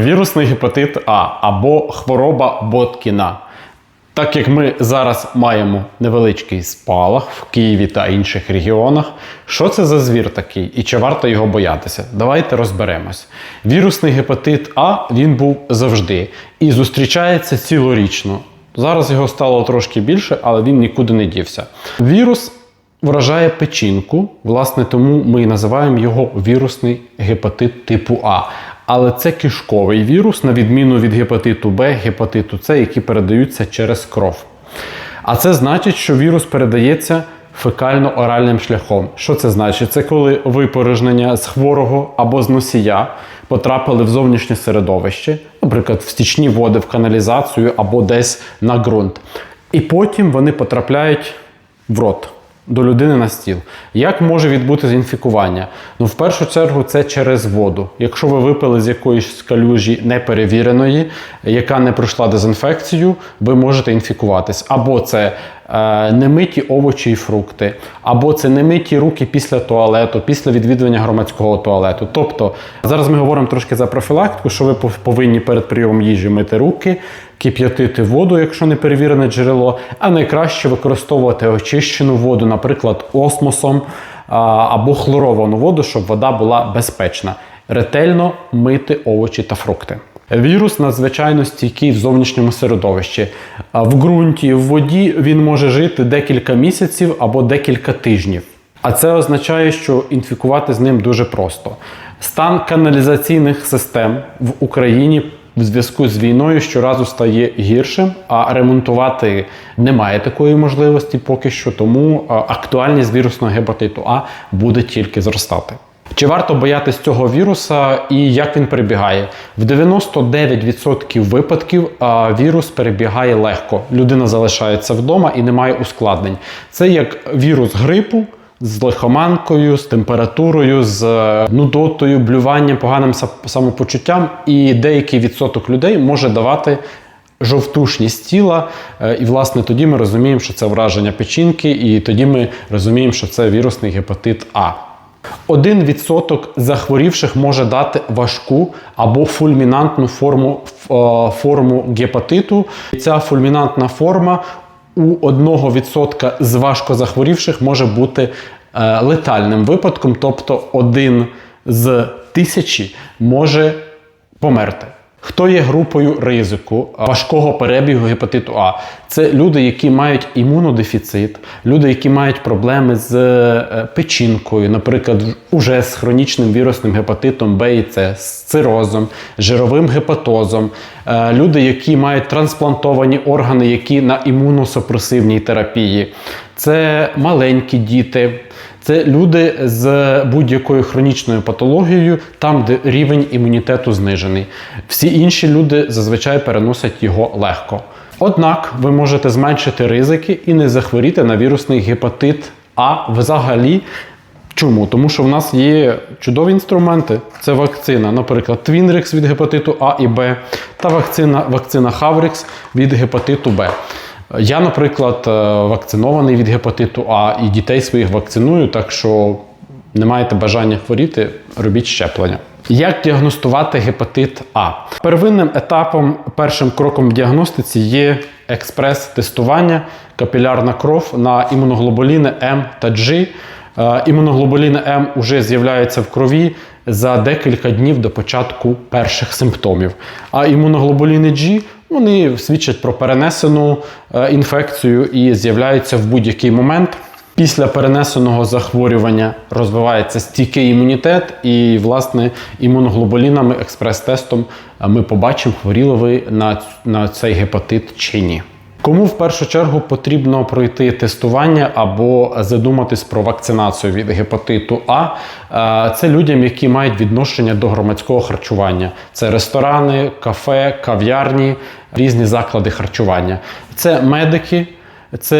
Вірусний гепатит А або хвороба Боткіна. Так як ми зараз маємо невеличкий спалах в Києві та інших регіонах, що це за звір такий і чи варто його боятися? Давайте розберемось. Вірусний гепатит А він був завжди і зустрічається цілорічно. Зараз його стало трошки більше, але він нікуди не дівся. Вірус вражає печінку, власне, тому ми і називаємо його вірусний гепатит типу А. Але це кишковий вірус, на відміну від гепатиту Б, гепатиту С, які передаються через кров. А це значить, що вірус передається фекально-оральним шляхом. Що це значить? Це коли випорожнення з хворого або з носія потрапили в зовнішнє середовище, наприклад, в стічні води, в каналізацію або десь на ґрунт. І потім вони потрапляють в рот до людини на стіл. Як може відбутися інфікування? Ну, в першу чергу, це через воду. Якщо ви випили з якоїсь калюжі неперевіреної, яка не пройшла дезінфекцію, ви можете інфікуватись. Або це е, немиті овочі і фрукти, або це немиті руки після туалету, після відвідування громадського туалету. Тобто, зараз ми говоримо трошки за профілактику, що ви пов- повинні перед прийомом їжі мити руки, кип'ятити воду, якщо не перевірене джерело, а найкраще використовувати очищену воду, наприклад, осмосом або хлоровану воду, щоб вода була безпечна. Ретельно мити овочі та фрукти. Вірус надзвичайно стійкий в зовнішньому середовищі. В ґрунті, в воді він може жити декілька місяців або декілька тижнів. А це означає, що інфікувати з ним дуже просто. Стан каналізаційних систем в Україні в зв'язку з війною щоразу стає гіршим, а ремонтувати немає такої можливості поки що, тому актуальність вірусного гепатиту А буде тільки зростати. Чи варто боятись цього віруса і як він перебігає? В 99% випадків вірус перебігає легко. Людина залишається вдома і немає ускладнень. Це як вірус грипу з лихоманкою, з температурою, з е, нудотою, блюванням, поганим самопочуттям, і деякий відсоток людей може давати жовтушність тіла. Е, І, власне, тоді ми розуміємо, що це враження печінки, і тоді ми розуміємо, що це вірусний гепатит А. Один відсоток захворівших може дати важку або фульмінантну форму, е, форму гепатиту. Ця фульмінантна форма у 1% з важко захворівших може бути е, летальним випадком, тобто один з тисячі може померти. Хто є групою ризику важкого перебігу гепатиту А? Це люди, які мають імунодефіцит, люди, які мають проблеми з е, печінкою, наприклад, уже з хронічним вірусним гепатитом Б і С, з цирозом, жировим гепатозом, е, люди, які мають трансплантовані органи, які на імуносупресивній терапії, це маленькі діти. Це люди з будь-якою хронічною патологією, там, де рівень імунітету знижений. Всі інші люди зазвичай переносять його легко. Однак ви можете зменшити ризики і не захворіти на вірусний гепатит А взагалі. Чому? Тому що в нас є чудові інструменти. Це вакцина, наприклад, Твінрекс від гепатиту А і Б, та вакцина, вакцина Хаврекс від гепатиту Б. Я, наприклад, е, вакцинований від гепатиту А і дітей своїх вакциную, так що не маєте бажання хворіти, робіть щеплення. Як діагностувати гепатит А? Первинним етапом, першим кроком в діагностиці є експрес-тестування, капілярна кров на імуноглобуліни М та G. Е, Імуноглобуліни М вже з'являються в крові за декілька днів до початку перших симптомів. А імуноглобуліни G вони свідчать про перенесену е, інфекцію і з'являються в будь-який момент. Після перенесеного захворювання розвивається стійкий імунітет, і, власне, імуноглобулінами, експрес-тестом е, ми побачимо, хворіли ви на, на цей гепатит чи ні. Кому в першу чергу потрібно пройти тестування або задуматись про вакцинацію від гепатиту А, Е, це людям, які мають відношення до громадського харчування. Це ресторани, кафе, кав'ярні, різні заклади харчування. Це медики. Це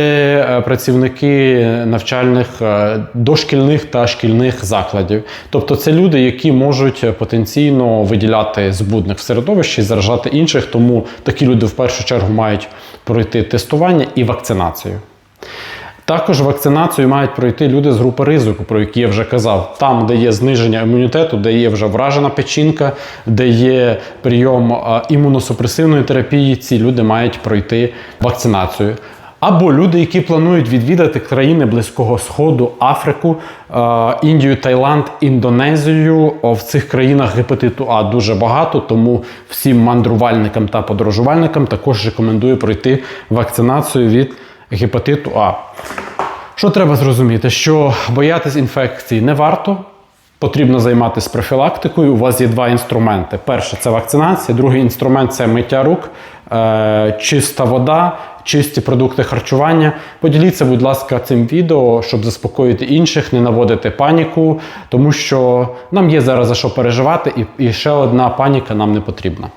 е, працівники навчальних е, дошкільних та шкільних закладів. Тобто це люди, які можуть е, потенційно виділяти збудник в середовищі заражати інших. Тому такі люди в першу чергу мають пройти тестування і вакцинацію. Також вакцинацію мають пройти люди з групи ризику, про які я вже казав. Там, де є зниження імунітету, де є вже вражена печінка, де є прийом імуносупресивної терапії, ці люди мають пройти вакцинацію. Або люди, які планують відвідати країни Близького Сходу, Африку, е, Індію, Таїланд, Індонезію. В цих країнах гепатиту А дуже багато, тому всім мандрувальникам та подорожувальникам також рекомендую пройти вакцинацію від гепатиту А. Що треба зрозуміти? Що боятись інфекції не варто. Потрібно займатися профілактикою. У вас є два інструменти: перше це вакцинація, другий інструмент це миття рук, е, чиста вода, чисті продукти харчування. Поділіться, будь ласка, цим відео, щоб заспокоїти інших, не наводити паніку, тому що нам є зараз за що переживати, і, і ще одна паніка нам не потрібна.